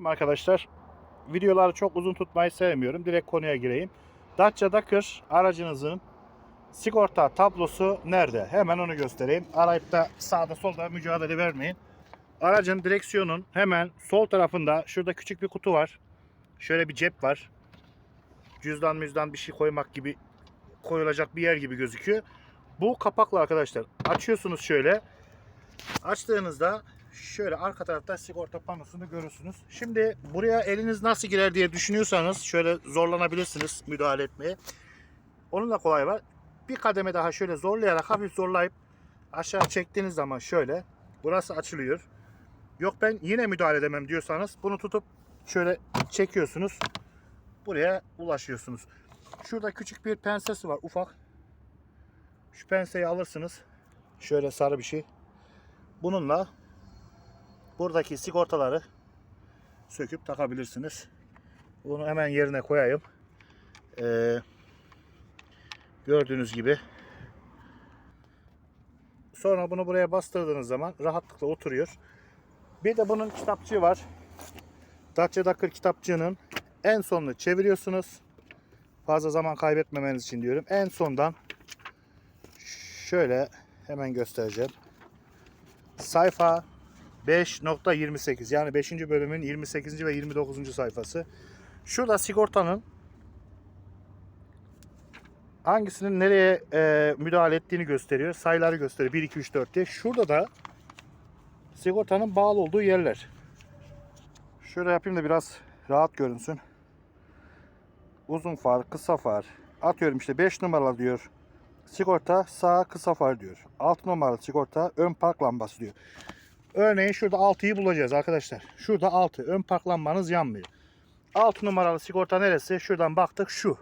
Şimdi arkadaşlar videoları çok uzun tutmayı sevmiyorum. Direkt konuya gireyim. Dacia Dakar aracınızın sigorta tablosu nerede? Hemen onu göstereyim. Arayıp da sağda solda mücadele vermeyin. Aracın direksiyonun hemen sol tarafında şurada küçük bir kutu var. Şöyle bir cep var. Cüzdan müzdan bir şey koymak gibi koyulacak bir yer gibi gözüküyor. Bu kapaklı arkadaşlar. Açıyorsunuz şöyle. Açtığınızda şöyle arka tarafta sigorta panosunu görürsünüz. Şimdi buraya eliniz nasıl girer diye düşünüyorsanız şöyle zorlanabilirsiniz müdahale etmeye. Onun da kolay var. Bir kademe daha şöyle zorlayarak hafif zorlayıp aşağı çektiğiniz zaman şöyle burası açılıyor. Yok ben yine müdahale edemem diyorsanız bunu tutup şöyle çekiyorsunuz. Buraya ulaşıyorsunuz. Şurada küçük bir pensesi var ufak. Şu penseyi alırsınız. Şöyle sarı bir şey. Bununla buradaki sigortaları söküp takabilirsiniz. Bunu hemen yerine koyayım. Ee, gördüğünüz gibi. Sonra bunu buraya bastırdığınız zaman rahatlıkla oturuyor. Bir de bunun kitapçığı var. Dacia Dakar kitapçığının en sonunu çeviriyorsunuz. Fazla zaman kaybetmemeniz için diyorum. En sondan şöyle hemen göstereceğim. Sayfa 5.28 yani 5. bölümün 28. ve 29. sayfası. Şurada sigortanın hangisinin nereye e, müdahale ettiğini gösteriyor. Sayıları gösteriyor. 1, 2, 3, 4 diye. Şurada da sigortanın bağlı olduğu yerler. Şöyle yapayım da biraz rahat görünsün. Uzun far, kısa far. Atıyorum işte 5 numaralı diyor. Sigorta sağ kısa far diyor. 6 numaralı sigorta ön park lambası diyor. Örneğin şurada 6'yı bulacağız arkadaşlar. Şurada 6. Ön park lambanız yanmıyor. 6 numaralı sigorta neresi? Şuradan baktık şu.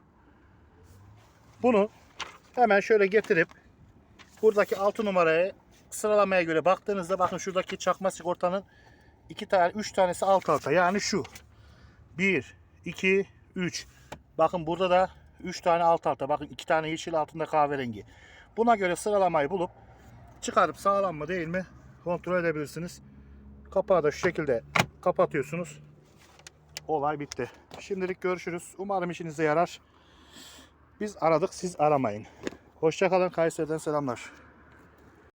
Bunu hemen şöyle getirip buradaki 6 numaraya sıralamaya göre baktığınızda bakın şuradaki çakma sigortanın 2 tane 3 tanesi alt alta. Yani şu. 1 2 3. Bakın burada da 3 tane alt alta. Bakın 2 tane yeşil altında kahverengi. Buna göre sıralamayı bulup çıkarıp sağlam mı değil mi kontrol edebilirsiniz. Kapağı da şu şekilde kapatıyorsunuz. Olay bitti. Şimdilik görüşürüz. Umarım işinize yarar. Biz aradık siz aramayın. Hoşçakalın Kayseri'den selamlar.